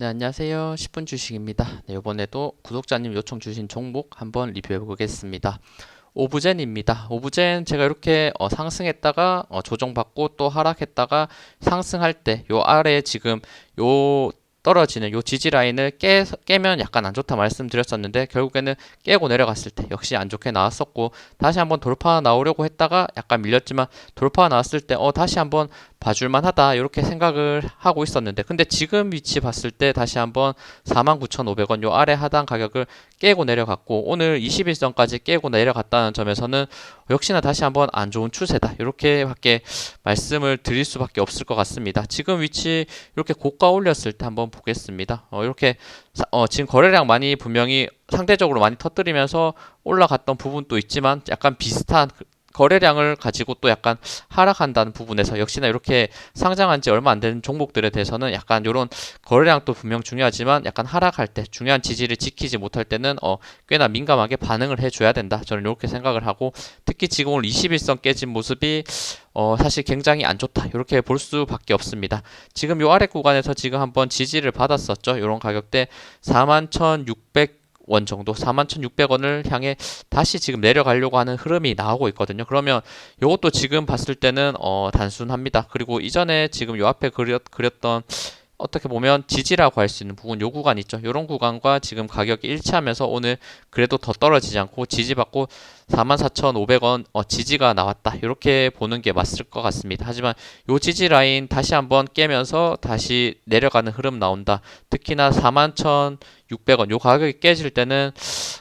네, 안녕하세요. 10분 주식입니다. 네, 이번에도 구독자님 요청 주신 종목 한번 리뷰해 보겠습니다. 오브젠입니다. 오브젠 제가 이렇게 어, 상승했다가 어, 조정받고 또 하락했다가 상승할 때 요 아래 지금 요 떨어지는 요 지지 라인을 깨, 깨면 약간 안 좋다 말씀드렸었는데 결국에는 깨고 내려갔을 때 역시 안 좋게 나왔었고 다시 한번 돌파 나오려고 했다가 약간 밀렸지만 돌파 나왔을 때 어 다시 한번 봐줄만 하다 이렇게 생각을 하고 있었는데 근데 지금 위치 봤을 때 다시 한번 49,500원 요 아래 하단 가격을 깨고 내려갔고 오늘 21선까지 깨고 내려갔다는 점에서는 역시나 다시 한번 안 좋은 추세다 이렇게밖에 말씀을 드릴 수밖에 없을 것 같습니다. 지금 위치 이렇게 고가 올렸을 때 한번 보겠습니다. 어, 이렇게 어, 지금 거래량 많이 분명히 상대적으로 많이 터뜨리면서 올라갔던 부분도 있지만 약간 비슷한 거래량을 가지고 또 약간 하락한다는 부분에서 역시나 이렇게 상장한 지 얼마 안 되는 종목들에 대해서는 약간 이런 거래량도 분명 중요하지만 약간 하락할 때 중요한 지지를 지키지 못할 때는 어 꽤나 민감하게 반응을 해줘야 된다. 저는 이렇게 생각을 하고 특히 지금 오늘 21선 깨진 모습이 어 사실 굉장히 안 좋다. 이렇게 볼 수밖에 없습니다. 지금 요 아래 구간에서 지금 한번 지지를 받았었죠. 이런 가격대 41,600 원 정도 41,600원을 향해 다시 지금 내려가려고 하는 흐름이 나오고 있거든요. 그러면 이것도 지금 봤을 때는 어, 단순합니다. 그리고 이전에 지금 요 앞에 그렸, 그렸던 어떻게 보면 지지라고 할 수 있는 부분 요 구간 있죠. 요런 구간과 지금 가격이 일치하면서 오늘 그래도 더 떨어지지 않고 지지받고 44,500원 어, 지지가 나왔다. 이렇게 보는 게 맞을 것 같습니다. 하지만 요 지지 라인 다시 한번 깨면서 다시 내려가는 흐름 나온다. 특히나 41,600원 요 가격이 깨질 때는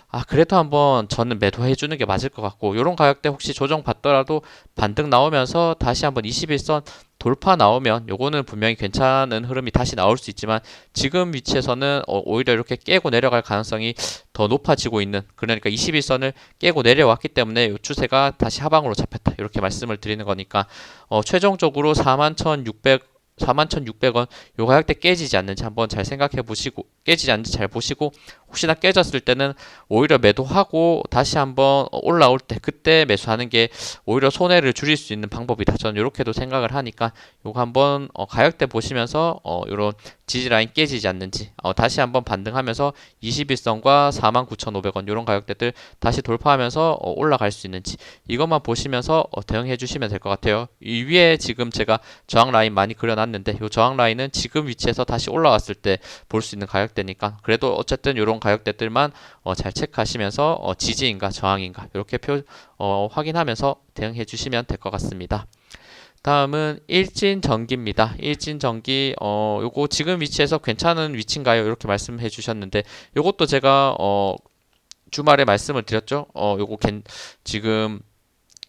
아 그래도 한번 저는 매도해 주는 게 맞을 것 같고 요런 가격대 혹시 조정 받더라도 반등 나오면서 다시 한번 21선 돌파 나오면 요거는 분명히 괜찮은 흐름이 다시 나올 수 있지만 지금 위치에서는 어, 오히려 이렇게 깨고 내려갈 가능성이 더 높아지고 있는 그러니까 21선을 깨고 내려왔기 때문에 이 추세가 다시 하방으로 잡혔다. 이렇게 말씀을 드리는 거니까 어, 최종적으로 41,600 41,600원 요 가격대 깨지지 않는지 한번 잘 생각해 보시고 깨지지 않는지 잘 보시고 혹시나 깨졌을 때는 오히려 매도하고 다시 한번 올라올 때 그때 매수하는 게 오히려 손해를 줄일 수 있는 방법이다. 저는 이렇게도 생각을 하니까 요거 한번 어, 가격대 보시면서 어, 요런 지지 라인 깨지지 않는지 어, 다시 한번 반등하면서 21선과 49,500원 이런 가격대들 다시 돌파하면서 어, 올라갈 수 있는지 이것만 보시면서 어, 대응해 주시면 될 것 같아요. 이 위에 지금 제가 저항 라인 많이 그려놨는데 이 저항 라인은 지금 위치에서 다시 올라왔을 때 볼 수 있는 가격대 니까 그래도 어쨌든 이런 가격대들만 어, 잘 체크하시면서 어, 지지인가 저항인가 이렇게 표 어, 확인하면서 대응해 주시면 될 것 같습니다. 다음은 일진전기입니다. 일진전기 어 요거 지금 위치에서 괜찮은 위치인가요? 이렇게 말씀해 주셨는데 요것도 제가 어 주말에 말씀을 드렸죠. 어 요거 겐, 지금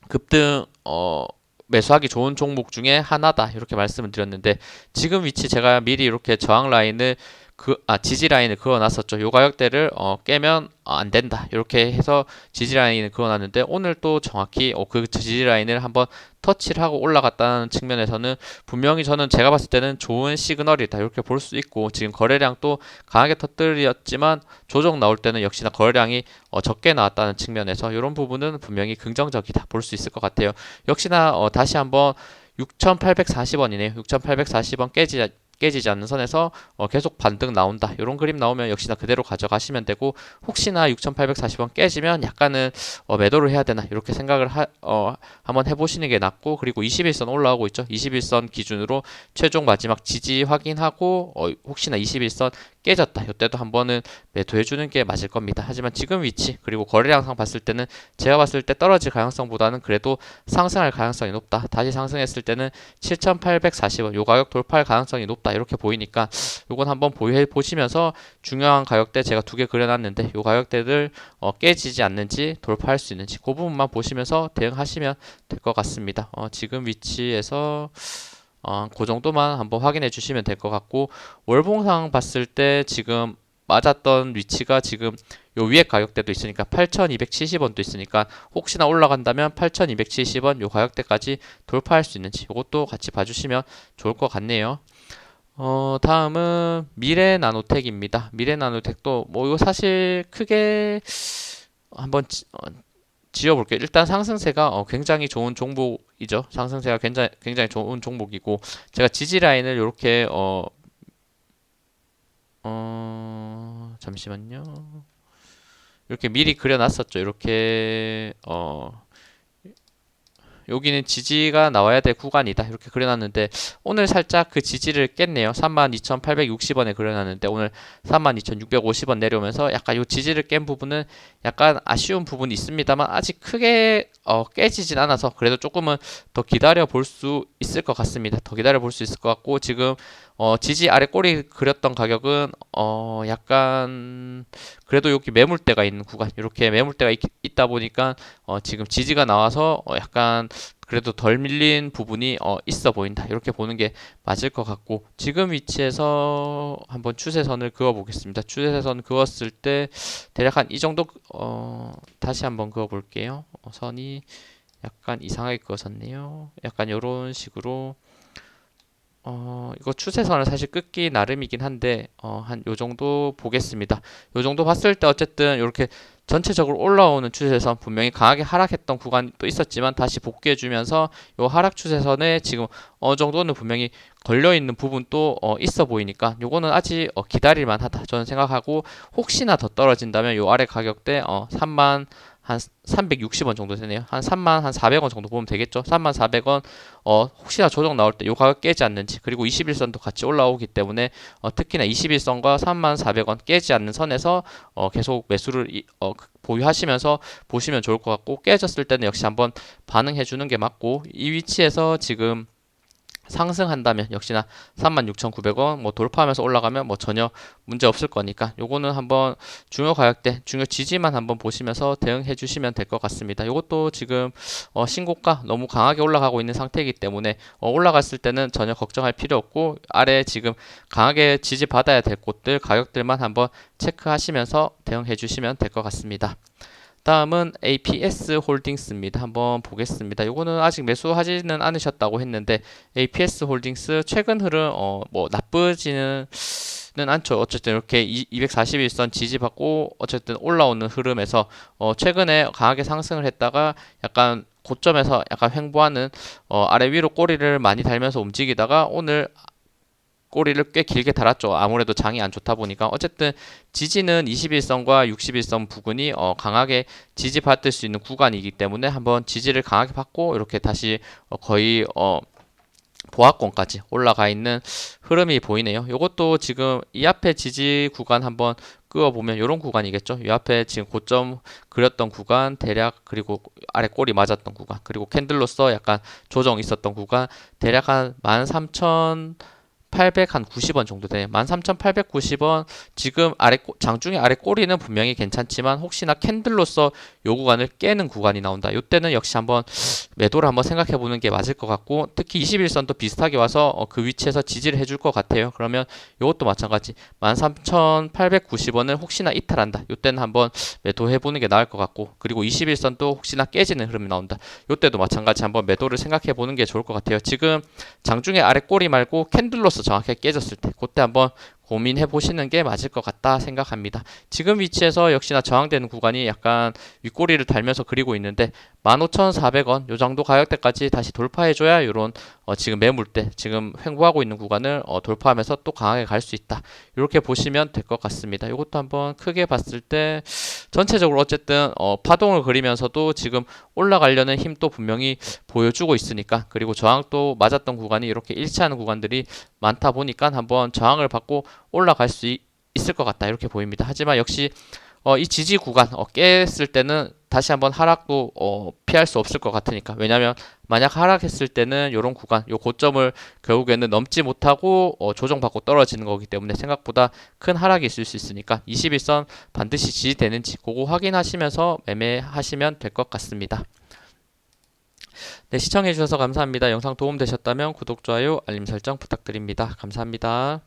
급등 어 매수하기 좋은 종목 중에 하나다 이렇게 말씀을 드렸는데 지금 위치 제가 미리 이렇게 저항 라인을 그, 아, 지지 라인을 그어놨었죠. 요 가격대를, 어, 깨면 어, 안 된다. 이렇게 해서 지지 라인을 그어놨는데, 오늘 또 정확히, 어, 그 지지 라인을 한번 터치를 하고 올라갔다는 측면에서는 분명히 저는 제가 봤을 때는 좋은 시그널이다. 이렇게 볼 수 있고, 지금 거래량 또 강하게 터뜨렸지만, 조정 나올 때는 역시나 거래량이 어, 적게 나왔다는 측면에서, 이런 부분은 분명히 긍정적이다. 볼 수 있을 것 같아요. 역시나, 어, 다시 한번 6,840원이네요. 6,840원 깨지 깨지지 않는 선에서 어, 계속 반등 나온다. 이런 그림 나오면 역시나 그대로 가져가시면 되고 혹시나 6,840원 깨지면 약간은 어, 매도를 해야 되나 이렇게 생각을 하, 어, 한번 해보시는 게 낫고 그리고 21선 올라오고 있죠. 21선 기준으로 최종 마지막 지지 확인하고 어, 혹시나 21선 깨졌다. 이때도 한번은 매도해주는 게 맞을 겁니다. 하지만 지금 위치 그리고 거래량상 봤을 때는 제가 봤을 때 떨어질 가능성보다는 그래도 상승할 가능성이 높다. 다시 상승했을 때는 7,840원 요 가격 돌파할 가능성이 높다. 이렇게 보이니까 요건 한번 보유해 보시면서 중요한 가격대 제가 두 개 그려놨는데 요 가격대들 어, 깨지지 않는지 돌파할 수 있는지 그 부분만 보시면서 대응하시면 될 것 같습니다. 어, 지금 위치에서 어, 그 정도만 한번 확인해 주시면 될 것 같고 월봉상 봤을 때 지금 맞았던 위치가 지금 요 위에 가격대도 있으니까 8,270원도 있으니까 혹시나 올라간다면 8,270원 요 가격대까지 돌파할 수 있는지 이것도 같이 봐주시면 좋을 것 같네요. 어, 다음은 미래 나노텍입니다. 미래 나노텍도 뭐 이거 사실 크게 한번 어, 지어볼게요. 일단 상승세가 어, 굉장히 좋은 종목이죠. 상승세가 굉장히, 굉장히 좋은 종목이고 제가 지지 라인을 이렇게 어, 어, 잠시만요. 이렇게 미리 그려놨었죠. 이렇게 어, 여기는 지지가 나와야 될 구간이다. 이렇게 그려놨는데 오늘 살짝 그 지지를 깼네요. 32,860원에 그려놨는데 오늘 32,650원 내려오면서 약간 요 지지를 깬 부분은 약간 아쉬운 부분이 있습니다만 아직 크게 어, 깨지진 않아서 그래도 조금은 더 기다려 볼 수 있을 것 같습니다. 더 기다려 볼 수 있을 것 같고 지금 어, 지지 아래 꼬리 그렸던 가격은 어, 약간 그래도 여기 매물대가 있는 구간 이렇게 매물대가 있, 다 보니까 어, 지금 지지가 나와서 어, 약간 그래도 덜 밀린 부분이 어, 있어 보인다. 이렇게 보는 게 맞을 것 같고 지금 위치에서 한번 추세선을 그어 보겠습니다. 추세선 그었을 때 대략 한 이 정도 어, 다시 한번 그어 볼게요. 어, 선이 약간 이상하게 그어졌네요. 약간 이런 식으로 어, 이거 추세선을 사실 끊기 나름이긴 한데, 어, 한 요 정도 보겠습니다. 요 정도 봤을 때 어쨌든 이렇게 전체적으로 올라오는 추세선 분명히 강하게 하락했던 구간도 있었지만 다시 복귀해주면서 요 하락 추세선에 지금 어느 정도는 분명히 걸려 있는 부분도 어, 있어 보이니까 요거는 아직 어, 기다릴 만 하다 저는 생각하고 혹시나 더 떨어진다면 요 아래 가격대 어, 3만 한 360원 정도 되네요. 한 3만 한 400원 정도 보면 되겠죠. 3만 400원 어 혹시나 조정 나올 때 요 가격 깨지 않는지 그리고 21선도 같이 올라오기 때문에 어 특히나 21선과 3만 400원 깨지 않는 선에서 어 계속 매수를 이, 어 보유하시면서 보시면 좋을 것 같고 깨졌을 때는 역시 한번 반응해 주는 게 맞고 이 위치에서 지금 상승한다면 역시나 36,900원 뭐 돌파하면서 올라가면 뭐 전혀 문제 없을 거니까 요거는 한번 중요 가격대 중요 지지만 한번 보시면서 대응해 주시면 될 것 같습니다. 요것도 지금 어 신고가 너무 강하게 올라가고 있는 상태이기 때문에 어 올라갔을 때는 전혀 걱정할 필요 없고 아래 지금 강하게 지지 받아야 될 곳들 가격들만 한번 체크하시면서 대응해 주시면 될 것 같습니다. 다음은 APS 홀딩스입니다. 한번 보겠습니다. 이거는 아직 매수하지는 않으셨다고 했는데 APS 홀딩스 최근 흐름 어 뭐 나쁘지는 는 않죠. 어쨌든 이렇게 241선 지지받고 어쨌든 올라오는 흐름에서 어 최근에 강하게 상승을 했다가 약간 고점에서 약간 횡보하는 어 아래 위로 꼬리를 많이 달면서 움직이다가 오늘 꼬리를 꽤 길게 달았죠. 아무래도 장이 안 좋다 보니까 어쨌든 지지는 21선과 61선 부근이 어 강하게 지지받을 수 있는 구간이기 때문에 한번 지지를 강하게 받고 이렇게 다시 어 거의 어 보합권까지 올라가 있는 흐름이 보이네요. 이것도 지금 이 앞에 지지 구간 한번 끄어 보면 이런 구간이겠죠. 이 앞에 지금 고점 그렸던 구간 대략 그리고 아래 꼬리 맞았던 구간 그리고 캔들로서 약간 조정 있었던 구간 대략 한 13,000 890원 정도 되네요. 13,890원 지금 아래 장중에 아래 꼬리는 분명히 괜찮지만 혹시나 캔들로서 요 구간을 깨는 구간이 나온다. 이때는 역시 한번 매도를 한번 생각해 보는 게 맞을 것 같고 특히 21선도 비슷하게 와서 어, 그 위치에서 지지를 해줄 것 같아요. 그러면 이것도 마찬가지 13,890원을 혹시나 이탈한다. 이때는 한번 매도해 보는 게 나을 것 같고 그리고 21선도 혹시나 깨지는 흐름이 나온다. 이때도 마찬가지 한번 매도를 생각해 보는 게 좋을 것 같아요. 지금 장중에 아래 꼬리 말고 캔들로서 정확하게 깨졌을 때 그때 한번 고민해 보시는 게 맞을 것 같다 생각합니다. 지금 위치에서 역시나 저항되는 구간이 약간 윗꼬리를 달면서 그리고 있는데 15,400원 요 정도 가격대까지 다시 돌파해 줘야 이런 어 지금 매물대 지금 횡보하고 있는 구간을 어 돌파하면서 또 강하게 갈 수 있다. 이렇게 보시면 될 것 같습니다. 이것도 한번 크게 봤을 때 전체적으로 어쨌든 어 파동을 그리면서도 지금 올라가려는 힘도 분명히 보여주고 있으니까 그리고 저항도 맞았던 구간이 이렇게 일치하는 구간들이 많다 보니까 한번 저항을 받고 올라갈 수 있, 있을 것 같다 이렇게 보입니다. 하지만 역시 어, 이 지지 구간 어, 깼을 때는 다시 한번 하락도 어, 피할 수 없을 것 같으니까 왜냐하면 만약 하락했을 때는 이런 구간 요 고점을 결국에는 넘지 못하고 어, 조정받고 떨어지는 거기 때문에 생각보다 큰 하락이 있을 수 있으니까 21선 반드시 지지되는지 그거 확인하시면서 매매하시면 될 것 같습니다. 네, 시청해주셔서 감사합니다. 영상 도움되셨다면 구독, 좋아요, 알림 설정 부탁드립니다. 감사합니다.